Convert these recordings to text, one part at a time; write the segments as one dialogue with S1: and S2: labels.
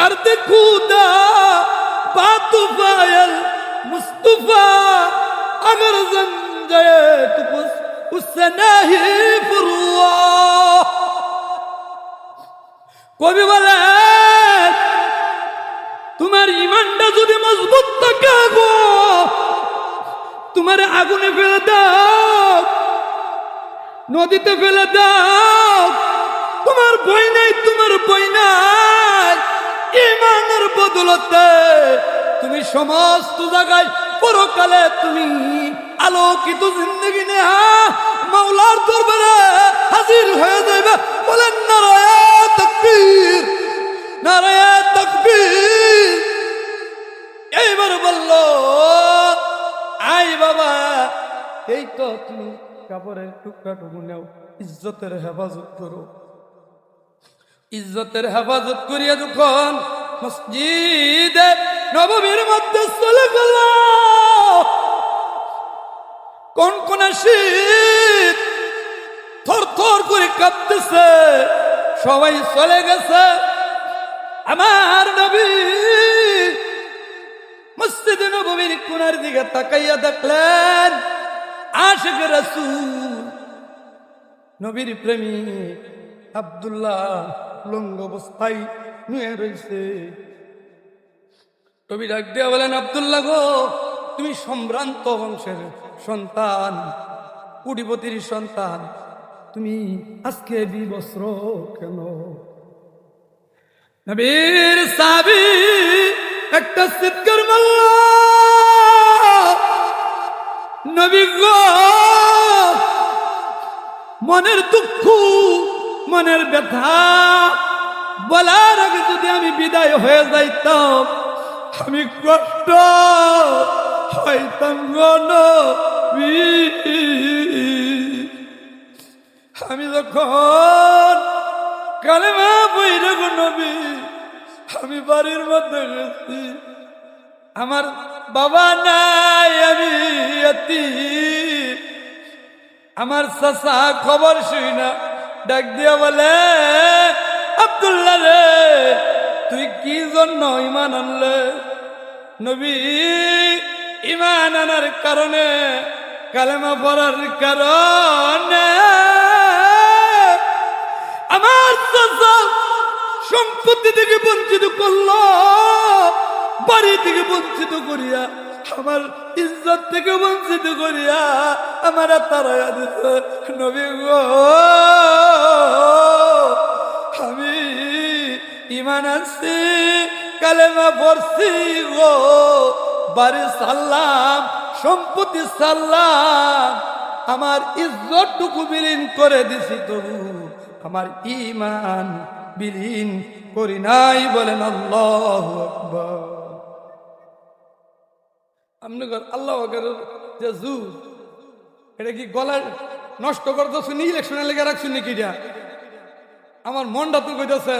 S1: کرد خدا بات فائل مصطفیٰ اگر زنجے تو بس اس سے نہیں কবি বলে তোমার ইমানটা যদি মজবুত থাকে গো, তোমার আগুনে ফেলে দাও, নদীতে ফেলে দাও, তোমার বই নাই, তোমার বই নাই। ইমানের বদলতে তুমি সমস্ত জায়গায় পরকালে তুমি আলোকিত জিন্দগি নেহা মাওলার দরবারে হাজির হয়ে যাবে বলেন, নারায় তকবীর নারায় তকবীর। এইবার বলল, আই বাবা, এই তো তুমি কাপড়ের টুকরা টুকু নেও, ইজ্জতের হেফাজত করো। ইজ্জতের হেফাজত করিয়া যখন মসজিদে নবমীর মধ্যে চলে গেল, কোন কোন শীত? থর থর করে কাঁপতেছে, সবাই চলে গেছে। আমার নবী মসজিদে নবমীর কোনার দিকে তাকাইয়া দেখলেন আশেখ রসুল, নবীর প্রেমী আব্দুল্লাহ। লঙ্গ অবস্থায় রয়েছে ডাক বলেন, আব্দুল্লাহ গো, তুমি সম্ভ্রান্ত বংশের সন্তান, কুটিপতির সন্তান, তুমি আজকে বিবস্ত্র কেন? নবীর সাবি একটা সিদ্ধর নবী মনের দুঃখ মনের ব্যথা। বলার আগে যদি আমি বিদায় হয়ে যাইতাম, আমি কষ্ট হইতাম আমি যখন কালেমা বইরে গো নবী আমি বাড়ির মধ্যে গেছি। আমার বাবা নাই, আমি। আমার চাচা খবর শুই না। ডাক দিয়া বলে, আব্দুল্লাহ রে, তুই কি জন্য ইমান আনলে? নবী ইমান আনার কারণে, কালেমা পড়ার কারণে আমার সম্পত্তি থেকে বঞ্চিত করল, বাড়ি থেকে বঞ্চিত করিয়া, আমার ইজ্জত থেকে বঞ্চিত করিয়া, আমার তারা নবী গো আনছি কালেমা পড়ছি গো। বাড়ি সাল্লাম, সম্পত্তি সাল্লাম, আমার ইজ্জতটুকু বিলীন করে দিছি তবু। আমার ইমান বিলীন করি নাই বলেন আল্লাহ আপনি আল্লাহ যে জুর, এটা কি গলার নষ্ট করতে শুনি ইলেকশনে লেগে রাখছুন নাকি আমার মনটা তো কইতেছে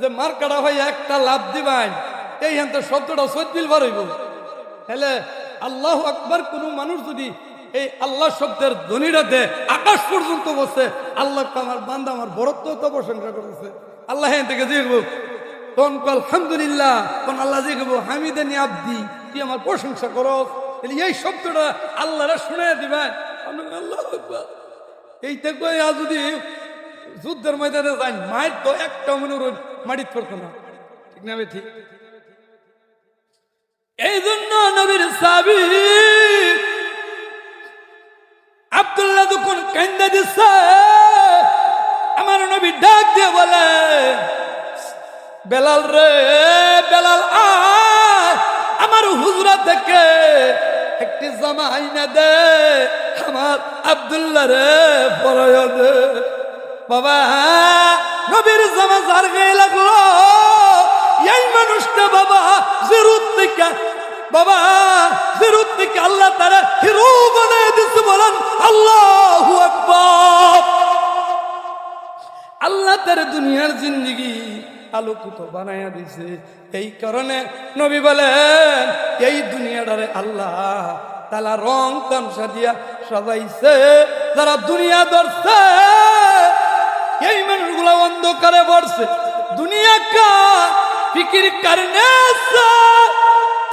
S1: যে মার কাটা ভাই একটা লাভ দিবাই এই হাতে শব্দটা সত্যিল বার হইব হেলে আল্লাহ আকবার কোন মানুষ যদি এই আল্লাহ শব্দের ধ্বনিটাতে আকাশ পর্যন্ত বসে, আল্লাহ আমার বান্দা, আমার বরত্ব তো প্রশংসা করেছে আল্লাহ হ্যাঁ থেকে যে তখন কল আলহামদুলিল্লাহ তখন আল্লাহ যে গেবো হামিদানি আব্দি তুই আমার প্রশংসা করো? তাহলে এই শব্দটা আল্লাহরা শুনে দিবেন আল্লাহ এইটা আর যদি যুদ্ধের ময়দানে যাই মায়ের তো একটা মনে রইল। মাটিত পড়তো না। ঠিক না ঠিক? এই জন্য নবীর সাবি আব্দুল্লাহ যখন কান্দা দিচ্ছে আমার নবী ডাক দিয়ে বলে, বেলাল রে, বেলাল আমার হুজরা থেকে একটি জামা আইনা দে, আমার আব্দুল্লাহ রে পরায় দে। বাবা নবীর জামা যার লাগল, এই মানুষটা বাবা জেরুত থেকে, বাবা জেরুত থেকে আল্লাহ তারা হিরো বানায় দিচ্ছে বলেন, আল্লাহু আল্লাহ তার দুনিয়ার জিন্দগি আলোকিত বানাইয়া দিছে। এই কারণে নবী বলেন, এই দুনিয়াটারে আল্লাহ তালা রং তামসা দিয়া সাজাইছে। যারা দুনিয়া ধরছে এই মানুষগুলা অন্ধকারে পড়ছে দুনিয়া কা फिक्र करने से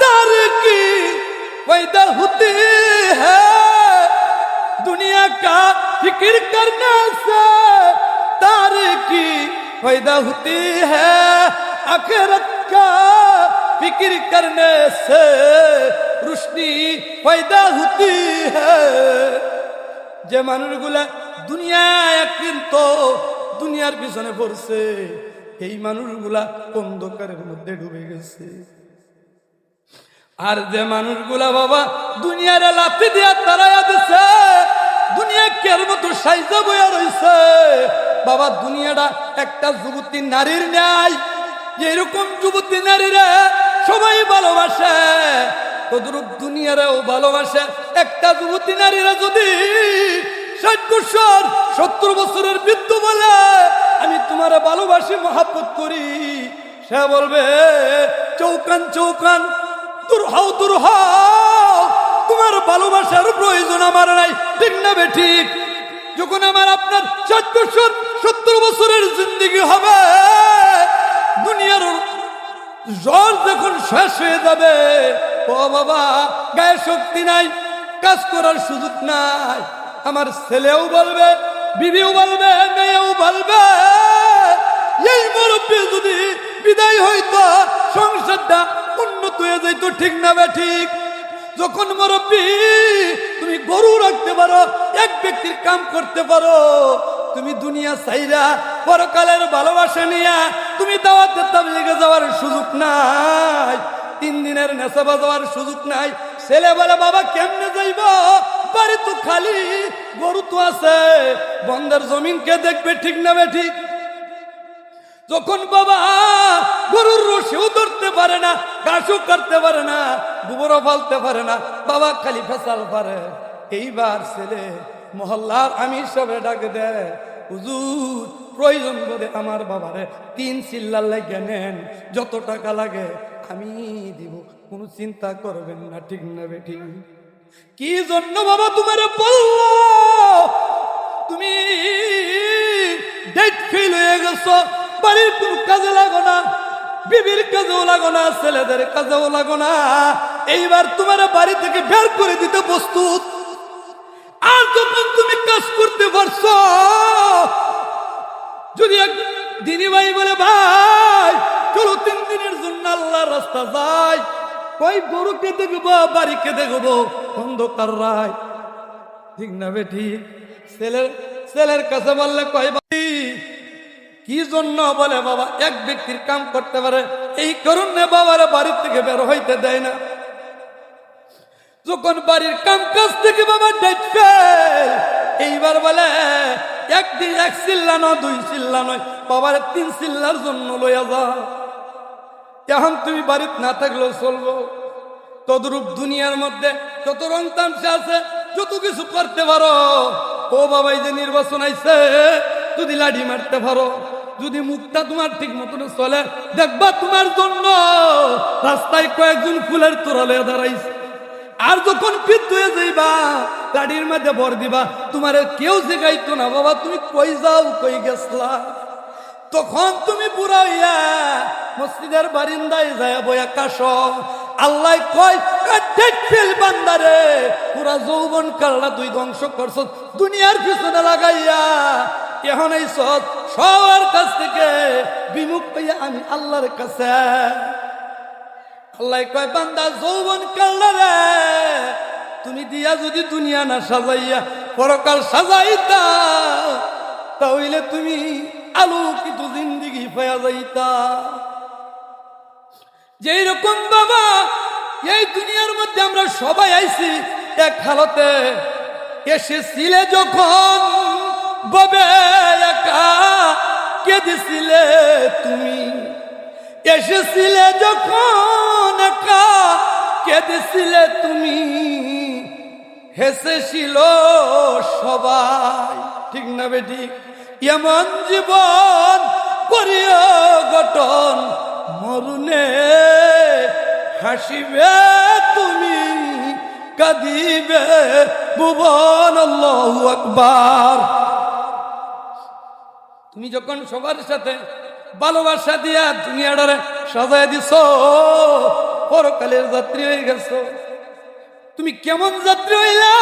S1: तर की पैदा होती है दुनिया का फिक्र करने से तार की पैदा होती है आखिरत का फिक्र करने से रोशनी पैदा होती है যে মানুষগুলা দুনিয়ায় কিন্তু দুনিয়ার পিছনে পড়ছে। এই মানুষগুলা অন্ধকারের মধ্যে ডুবে গেছে। আর যে মানুষগুলা বাবা দুনিয়ারে লাথি দিয়া তারাইয়া দিছে বাবা, দুনিয়াটা একটা যুবতী নারীর ন্যায়। এরকম যুবতী নারীরা সবাই ভালোবাসে। তদ্রুপ দুনিয়ারেও ভালোবাসে। একটা যুবতী নারীরা যদি ষাট বছর, সত্তর বছরের বলে, আমি তোমার ভালোবাসি, মহাব্বত করি। সে বলবে, চৌকান চৌকান, দূর হও দূর হও। তোমার ভালোবাসার প্রয়োজন আমার নাই, ঠিক না বে ঠিক? যখন আমার আপনার ষাট বছর সত্তর বছরের জিন্দগি হবে, দুনিয়ার জ্বর যখন শেষ হয়ে যাবে, ও বাবা, গায়ে শক্তি নাই, কাজ করার সুযোগ নাই। আমার ছেলেও বলবে বিবিও বলবে, মেয়েও বলবে। এই মুরব্বী যদি বিদায় হইতো, সংসারটা উন্নত হয়ে যাইতো, ঠিক না বে ঠিক? যখন মুরব্বী তুমি গরু রাখতে পারো, এক ব্যক্তির কাম করতে পারো, তুমি দুনিয়া চাইরা পরকালের ভালোবাসা নিয়া তুমি দাওয়াতের তাবলিগে যাওয়ার সুযোগ নাই। তিন দিনের নেশাবা যাওয়ার সুযোগ নাই। ছেলে বলে, বাবা, কেমনে যাইব? বাড়ি তো খালি, গরু তো আছে, বন্ধের জমিন কে দেখবে ঠিক না ঠিক? যখন বাবা গরুর রশিও ধরতে পারে না, ঘাসও কাটতে পারে না, গোবরও ফালতে পারে না, বাবা খালি ফেসাল পারে। এইবার ছেলে মহল্লার আমি সবে ডাকে দেয় হুজুর, প্রয়োজন করে আমার বাবারে তিন চিল্লার লাগে নেন, যত টাকা লাগে আমি দিব, কোনো চিন্তা করবেন না, ঠিক না বেঠিক কি জন্য বাবা তোমার বলল? তুমি ডেট ফেল হয়ে গেছো, বাড়ির কোন কাজে লাগো না, বিবির কাজেও লাগো না, ছেলেদের কাজেও লাগো না। এইবার তোমার বাড়ি থেকে বের করে দিতে প্রস্তুত। আর যখন তুমি কাজ করতে পারছ, যদি এক দিনী ভাই বলে, ভাই, চলো তিন দিনের জন্য আল্লাহ রাস্তা যাই কই গরুকে দেখব, বাড়িকে দেখব, অন্ধকার রায়। ঠিক না বেঠি ছেলের ছেলের কাছে বললে কয় ভাই কি জন্য বলে বাবা, এক ব্যক্তির কাম করতে পারে, এই কারণে বাবার বাড়ির থেকে বের হইতে দেয় না। যখন বাড়ির কাম কাজ থেকে বাবা দেখবে এইবার বলে, একদিন এক চিল্লা নয়, দুই চিল্লা নয়, বাবার তিন চিল্লার জন্য লইয়া যা। এখন তুমি বাড়িতে না থাকলেও চলবো। তদরূপ দুনিয়ার মধ্যে যত রং তামসা আছে, যত কিছু করতে পারো, ও বাবাই যে নির্বাচন আইছে, যদি লাঠি মারতে পারো, যদি মুখটা তোমার ঠিক মতন চলে, দেখবা তোমার জন্য রাস্তায় কয়েকজন ফুলের তোরালে দাঁড়াইছে। আর যখন পিত হয়ে যাইবা, গাড়ির মধ্যে ভর দিবা, তোমার কেউ শেখাইতো না, বাবা, তুমি কই যাও, কই গেছলা? তখন তুমি হইয়া মসজিদের বারিন্দায় যায় বয়া কাশ। আল্লাহ কয় বান্দারে, পুরা যৌবন কাল্লা তুই ধ্বংস করছ দুনিয়ার পিছনে লাগাইয়া। এখন এই সৎ, সবার কাছ থেকে বিমুখ পাইয়া আমি আল্লাহর কাছে। আল্লাহ কয়, বান্দা, যৌবন কাল্লা রে, তুমি দিয়া যদি দুনিয়া না সাজাইয়া, পরকাল সাজাইতা, তাহলে তুমি আলোকিত জিন্দিগি পাওয়া যাইতা। যেই রকম বাবা, এই দুনিয়ার মধ্যে আমরা সবাই আইছি এক হালতে। এসেছিলে যখন ববে একা, কেঁদেছিলে তুমি? এসেছিলে যখন একা, কেঁদেছিলে তুমি? হেসেছিল সবাই। ঠিক না বেটি এমন জীবন করিও গঠন মরুনে। হাসিবে তুমি, কাঁদিবে ভুবন আকবার। তুমি যখন সবার সাথে ভালোবাসা দিয়া দুনিয়াটারে সাজায় দিছ, পরকালের যাত্রী হয়ে গেছো। তুমি কেমন যাত্রী হইলা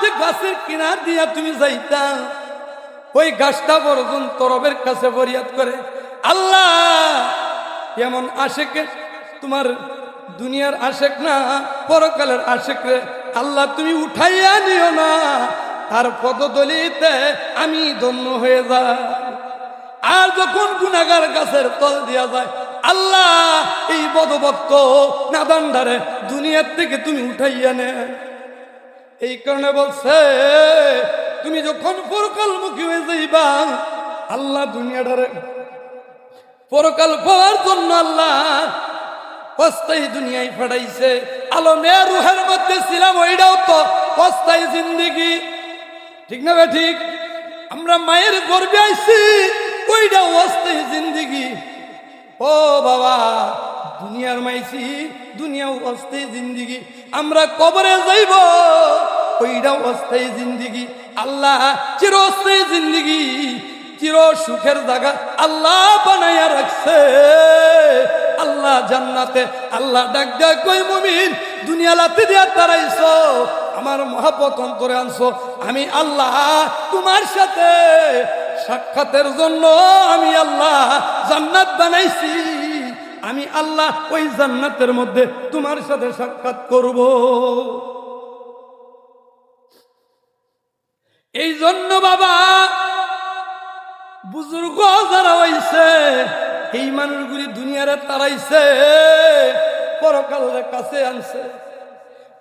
S1: যে গাছের কিনার দিয়া তুমি যাইতা? ওই গাছটা পর্যন্ত তরবের কাছে ফরিয়াদ করে, আল্লাহ, এমন আশেকে তোমার দুনিয়ার আশেক না, পরকালের আশেক রে, আল্লাহ তুমি উঠাইয়া নিও না, তার পদদলিতে আমি ধন্য হয়ে যাই। আর যখন গুনাগার গাছের তল দিয়া যায়, আল্লাহ, এই বদভক্ত নাদান্ডারে দুনিয়ার থেকে তুমি উঠাইয়া নে। এই কারণে বলছে তুমি যখন পরকালমুখী হয়ে যাইবা, আল্লাহ দুনিয়াটারে পরকাল পাওয়ার জন্য আল্লাহ অস্থায়ী দুনিয়ায় ফাটাইছে। আলমে রুহের মধ্যে ছিলাম, ওইটাও তো অস্থায়ী জিন্দিগি। ঠিক না বে ঠিক? আমরা মায়ের গর্বে আইছি, ওইটাও অস্থায়ী জিন্দিগি। ও বাবা, দুনিয়ার মাইছি, দুনিয়াও অস্থায়ী জিন্দিগি। আমরা কবরে যাইব, ওইটাও অস্থায়ী জিন্দিগি। আল্লাহ চিরস্থায়ী জিন্দিগি, চির সুখের জায়গা আল্লাহ বানাইয়া রাখছে। আল্লাহ জান্নাতে, আল্লাহ ডাক ডাক কই মুমিন, দুনিয়া লাতি দিয়া তারাইছো, আমার মহাপত অন্তরে আনছো। আমি আল্লাহ তোমার সাথে, সাক্ষাতের জন্য আমি আল্লাহ জান্নাত বানাইছি। আমি আল্লাহ ওই জান্নাতের মধ্যে তোমার সাথে সাক্ষাৎ করব। এই জন্য বাবা, বুজুর্গ যারা হইছে, এই মানুষগুলি দুনিয়ারে তারাইছে, পরকালের কাছে আনছে।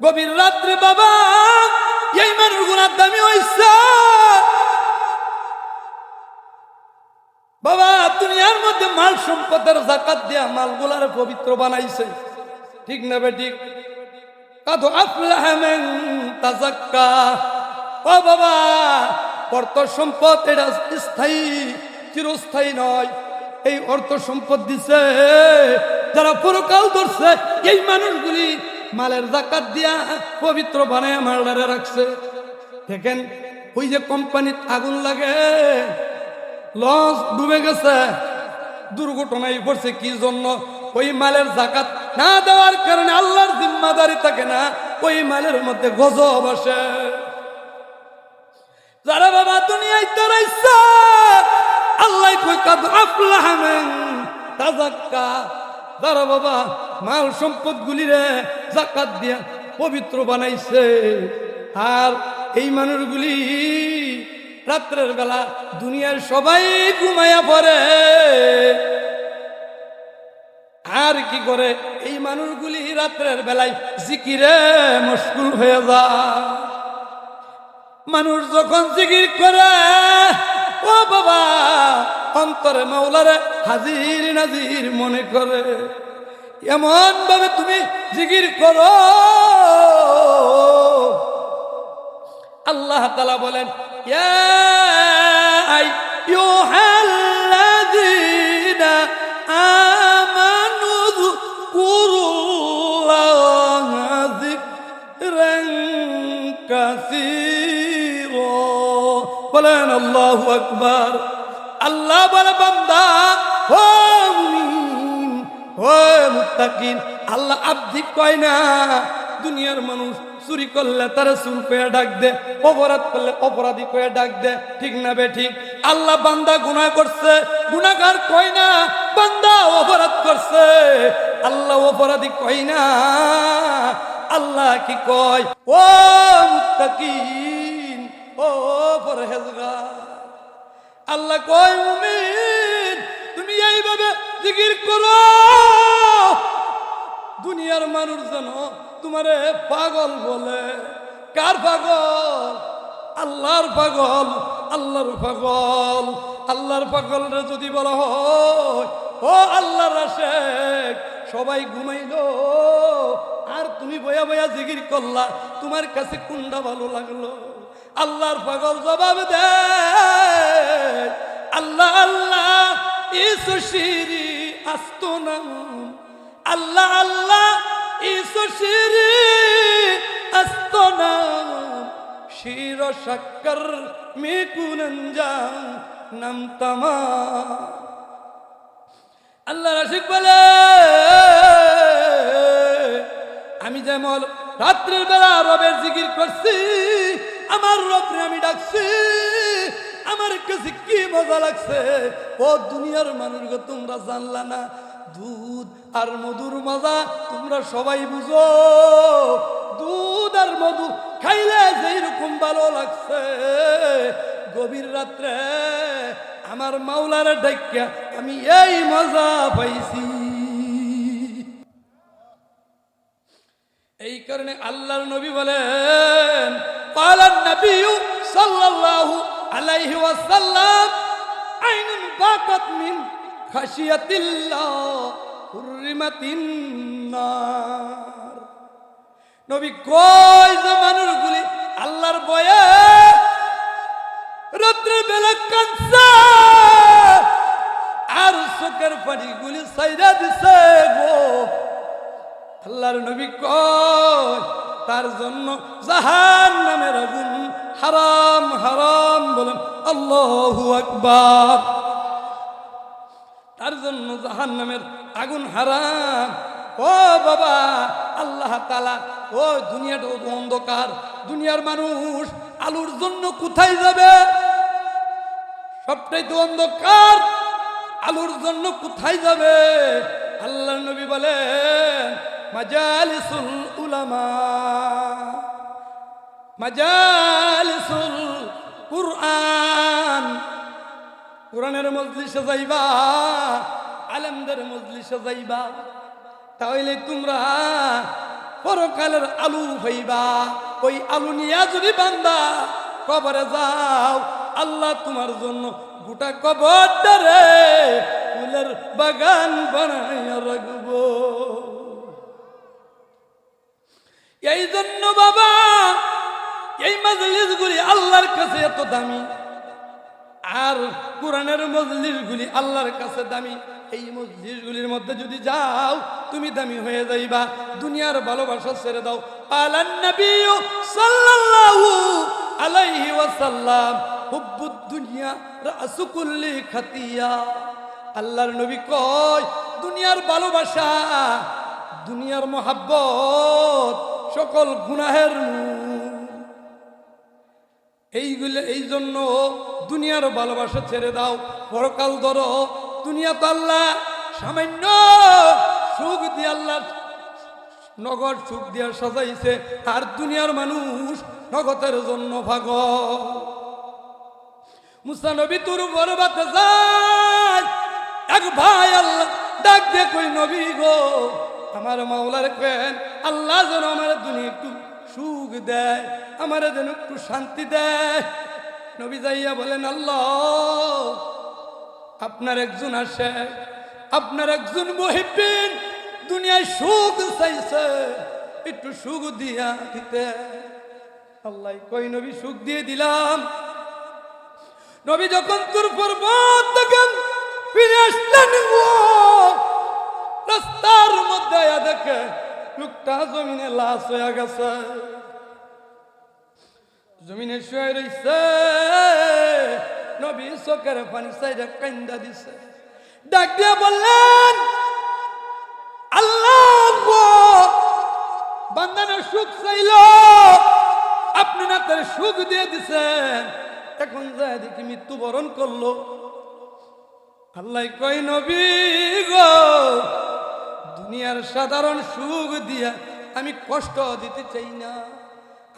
S1: গভীর রাত্রে বাবা, এই মানুষগুলার দামি হইছে। বাবা, দুনিয়ার মধ্যে মাল সম্পদের জাকাত দিয়া মালগুলার পবিত্র বানাইছে। ঠিক না বে ঠিক? কাদো আফলাহামেন তাজাক্কা। ও বাবা, অর্থ সম্পদ এটা স্থায়ী, চিরস্থায়ী নয়। এই অর্থ সম্পদ দিছে, যারা পরকাল ধরছে, এই মানুষগুলি মালের জাকাত দিয়া পবিত্র বানায় মালদারে রাখছে। দেখেন, ওই যে কোম্পানির আগুন লাগে, লঞ্চ ডুবে গেছে, দুর্ঘটনায় পড়ছে কি জন্য? ওই মালের জাকাত না দেওয়ার কারণে আল্লাহর জিম্মাদারি থাকে না, ওই মালের মধ্যে গজব আসে। যারা বাবা দুনিয়ায় তারাইছে, আল্লাহ কই কাদ আফলাহামেন তাজাক্কা যারা বাবা মাল সম্পদ গুলিরে জাকাত দিয়া পবিত্র বানাইছে, আর এই মানুষগুলি রাত্রের বেলা দুনিয়ার সবাই ঘুমাইয়া পড়ে। আর কি করে? এই মানুষগুলি রাত্রের বেলায় জিকিরে মুশকুল হয়ে যায়। মানুষ যখন জিকির করে, ও বাবা, অন্তরে মাওলারে হাজির নাজির মনে করে এমন ভাবে তুমি জিকির করো। আল্লাহ তালা বলেন, ইয়া আইয়ুহাল্লাযীনা আমানু বলেন, আল্লাহু আকবার। আল্লাহ বলে, বান্দা, ও ও আল্লাহ আব্দি কয় না। দুনিয়ার মানুষ চুরি করলে তারা চুর কয়ে ডাক দে, অপরাধ করলে অপরাধী কয়ে ডাক দে, ঠিক না বে ঠিক? আল্লাহ বান্দা গুনাহ করছে, গুনাহগার কয় না, বান্দা অপরাধ করছে। আল্লাহ অপরাধী কয় না। আল্লাহ কি কয়, ও মুত্তাকিন? ও পরহেজগার, আল্লাহ কয়, মুমিন, তুমি এইভাবে জিকির করো। দুনিয়ার মানুষ যেন তোমারে পাগল বলে। কার পাগল? আল্লাহর পাগল আল্লাহর পাগল। আল্লাহর পাগল রে যদি বলা হয়, ও আল্লাহর আশেক সবাই ঘুমাইলো। আর তুমি বয়া বয়া জিকির করলা, তোমার কাছে কুন্ডা ভালো লাগল। আল্লাহর পাগল জবাব দে। আল্লাহ আল্লাহ, ইসু শিরি আস্ত নাম। আল্লাহ আল্লাহ, ইসু শিরি আস্ত নাম। শির শক্কর মে কুনঞ্জাম, নাম তামা। আল্লাহ রাশিক বলে, আমি যেমন রাত্রের বেলা রবের জিকির করছি, আমার রবরে আমি ডাকছি, আমার কাছে কি মজা লাগছে? ও দুনিয়ার মানুষকে তোমরা জানলা না, দুধ আর মধুর মজা তোমরা সবাই বুঝো। দুধ আর মধু খাইলে যেই রকম ভালো লাগছে। গভীর রাত্রে আমার মাওলার ডাক্যা আমি এই মজা পাইছি। এই কারণে আল্লাহর নবী বলেন পালান নবী সাল্লাল্লাহু আলাইহি ওয়াসাল্লাম, আইনুন বাকাত মিন খাশিয়াতিল্লাহ হুররিমাতিন নার। নবী কই যে মানুষগুলি আল্লাহর বয়ে রাত্রে বেলা কাঁদছে। আর চোখের পানিগুলি সাইরা দিছে গো। আল্লাহর নবী কয়, তার জন্য জাহান নামের আগুন হারাম হারাম বলেন। আল্লাহু আকবার। তার জন্য জাহান নামের আগুন হারাম। ও বাবা, আল্লাহ তালা ও দুনিয়াটা অন্ধকার। দুনিয়ার মানুষ আলুর জন্য কোথায় যাবে? সবটাই তো অন্ধকার। আলুর জন্য কোথায় যাবে? আল্লাহ নবী বলেন, মাজালিসুল উলামা। মাজালিসুল কুরআন। কোরআনের মজলিসে যাইবা, আলেমদের মজলিসে যাইবা। তাহলে তোমরা পরকালের আলু হইবা, ওই আলু নিয়ে যদি বান্দা কবরে যাও, আল্লাহ তোমার জন্য গোটা কবরটারে ফুলের বাগান বানাইয়া রাখব। এই জন্য বাবা, এই মজলিসগুলি আল্লাহর কাছে এত দামি, আর কোরআনের মজলিসগুলি আল্লাহর কাছে দামি। এই মজলিসগুলির মধ্যে যদি যাও, তুমি দামি হয়ে যাইবা। দুনিয়ার ভালোবাসা ছেড়ে দাও। আলান নবী সাল্লাল্লাহু আলাইহি ওয়াসাল্লাম হুব্বুদ দুনিয়া রাসু কুল্লি খাতিয়া। আল্লাহর নবী কয়, দুনিয়ার ভালোবাসা, দুনিয়ার মোহাব্বত, সকল গুনাহের এইগুলো এই জন্য দুনিয়ার ভালোবাসা ছেড়ে দাও। পরকাল ধরো দুনিয়া আল্লাহ, সামান্য সুখ দিয়ে আল্লাহ নগদ সুখ দিয়ে সাজাইছে। আর দুনিয়ার মানুষ নগদের জন্য ভাগ মুসানবী তোর বরবাতে যায়। এক ভাই আল্লাহ ডাক দিয়ে কই, নবী গো, আমার মাওলার কেন আল্লাহ যেন আমার দুনিয়া একটু সুখ দেয়, আমার যেন একটু শান্তি দেয়। নবী যাইয়া বলেন, আল্লাহ আপনার একজন আসে, আপনার একজন মহিবিন দুনিয়ায় সুখ চাইছে, একটু সুখ দিয়া দিতে। আল্লাহ কই, নবী সুখ দিয়ে দিলাম। নবী যখন তোর পর্বত দেখেন ফিরে আসলেন রাস্তার মধ্যে আয়া দেখে লোকটা জমিনে লাশ হয়ে গেছে। জমিনে শুয়ে রইছে। নবী চোখের পানি সাইডে কান্দা দিছে। ডাক দিয়ে বললেন আল্লাহ গো, বান্দানের সুখ চাইল আপনি না তার সুখ দিয়ে দিছেন। এখন যায় দেখি মৃত্যুবরণ করল। আল্লাহ কই নবী গো দুনিয়ার সাধারণ সুখ দিয়া আমি কষ্ট দিতে চাই না।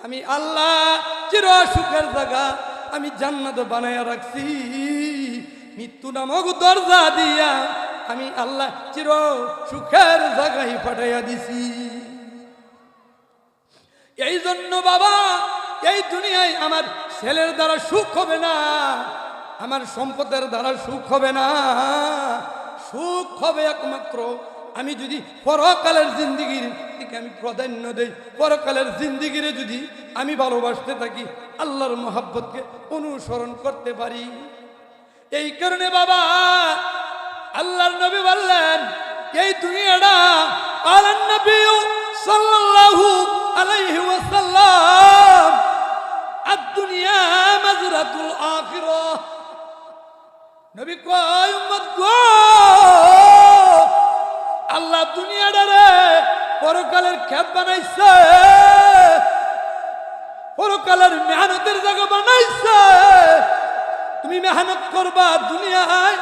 S1: আমি আল্লাহ চির সুখের জায়গা আমি জান্নাত বানায়া রাখছি। মৃত্যু নামক দরজা দিয়া আমি আল্লাহ চির সুখের জায়গায় পাঠাইয়া দিছি। এই জন্য বাবা, এই দুনিয়ায় আমার ছেলের দ্বারা সুখ হবে না, আমার সম্পদের দ্বারা সুখ হবে না। সুখ হবে একমাত্র আমি যদি পরকালের জিন্দিগির দিকে আমি প্রাধান্য দেই, পরকালের জিন্দিগিরে যদি আমি ভালোবাসতে থাকি, আল্লাহর মোহাব্বতকে অনুসরণ করতে পারি। এই কারণে বাবা, আল্লাহর নবী বললেন, এই দুনিয়াটা আলান নবী সাল্লাল্লাহু আলাইহি ওয়াসাল্লাম, আদ-দুনিয়া মাজরাতুল আখিরাহ। নবী কয়, উম্মত গো আল্লাহ দুনিয়াটারে পরকালের খ্যাত বানাইছে। পরকালের মেহনতের জায়গা বানাইছে। তুমি মেহনত করবা, দুনিয়ায়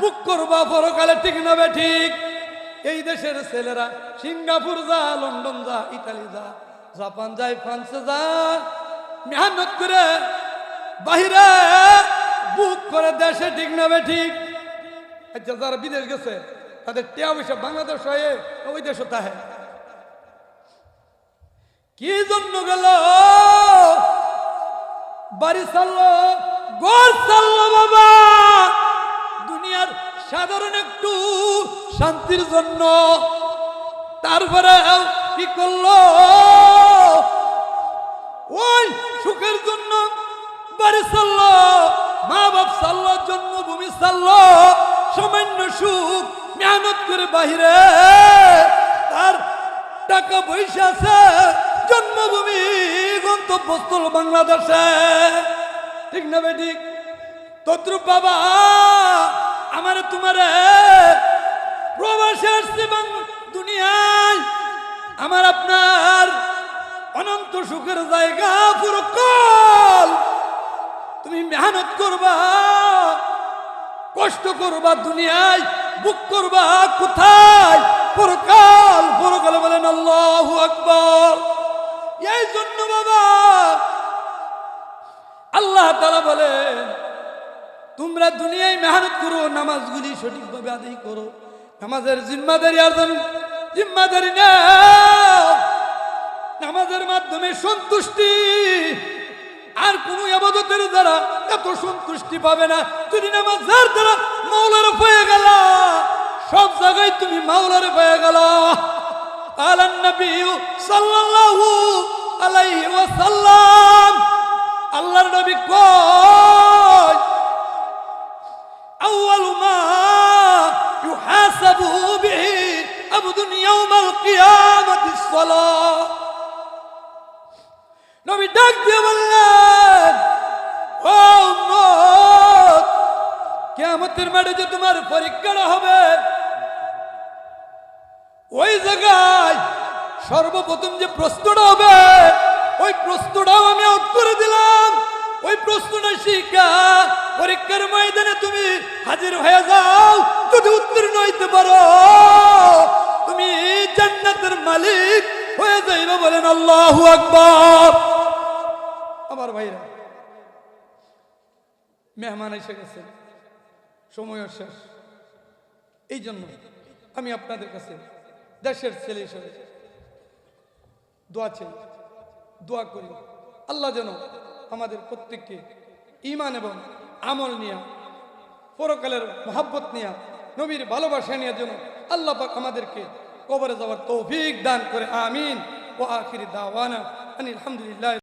S1: বুক করবা, পরকালে ঠিক নবে ঠিক? এই দেশের ছেলেরা সিঙ্গাপুর যা, লন্ডন যা, ইতালি যা, জাপান যায়, ফ্রান্সে যা মেহনত করে বাহিরে বুক করে দেশে ঠিক নবে ঠিক? আচ্ছা যারা বিদেশ গেছে তাদের টিয়া পয়সা বাংলাদেশ হয়ে ওই দেশও তাহে কি জন্য গেল? বাড়ি চাললো ঘর চাললো বাবা। দুনিয়ার সাধারণ একটু শান্তির জন্য। তারপরে কি করল? ওই সুখের জন্য বাড়ি চাললো মা বাপ চাললো জন্মভূমি চাললো সামান্য সুখ মেহনত করে বাহিরে। তার টাকা পয়সা আছে, জন্মভূমি, গন্তব্যস্থল বাংলাদেশে। ঠিক না বে ঠিক? তদ্রুপ বাবা, আমার তোমারে প্রবাসে আসছে দুনিয়ায় আমার আপনার অনন্ত সুখের জায়গা পুরো কল। তুমি মেহনত করবা। কষ্ট করবা দুনিয়ায়, বুক করবা কোথায়? পরকাল, পরকালে বলেন আল্লাহু আকবর। এই জন্য বাবা, আল্লাহ তালা বলেন, তোমরা দুনিয়ায় মেহনত করো, নামাজগুলি সঠিকভাবে আদায় করো। নামাজের জিম্মাদারি আর্জন, জিম্মাদারি নাও। নামাজের মাধ্যমে সন্তুষ্টি আর কোন আবাদতের দ্বারা এত সন্তুষ্টি পাবে না। তুমি নামাজ যার দ্বারা মাওলার পেয়ে গেল, সব জায়গায় তুমি মাওলার পেয়ে গেল। আলান নবী সাল্লাল্লাহু আলাইহি ওয়াসাল্লাম আল্লাহর নবী কয়, আউয়ালু মা ইউহাসাবু বিহি আবদুন ইয়াউমাল কিয়ামাতিস সালাহ। নবী ডাক দিয়ে বললেন, ও কিয়ামতের মাঠে যে তোমার পরীক্ষাটা হবে, ওই জায়গায় সর্বপ্রথম যে প্রশ্নটা হবে, ওই প্রশ্নটাও আমি করে দিলাম। ওই প্রশ্নটা শিখা, পরীক্ষার ময়দানে তুমি হাজির হয়ে যাও, যদি উত্তীর্ণ হইতে পারো, তুমি জান্নাতের মালিক হয়ে যাইবে বলেন আল্লাহু আকবার। আমার ভাইরা, মেহমান এসে গেছে সময় শেষ। এই জন্য আমি আপনাদের কাছে দেশের ছেলে হিসেবে দোয়া চাই, দোয়া করি। আল্লাহ যেন আমাদের প্রত্যেককে ইমান এবং আমল নিয়ে, পরকালের মহাব্বত নিয়ে, নবীর ভালোবাসা নিয়ে যেন আল্লাহ পাক আমাদেরকে কবরে যাওয়ার তৌফিক দান করে, আমিন। ও আখিরি দাওয়ানা আলহামদুলিল্লাহ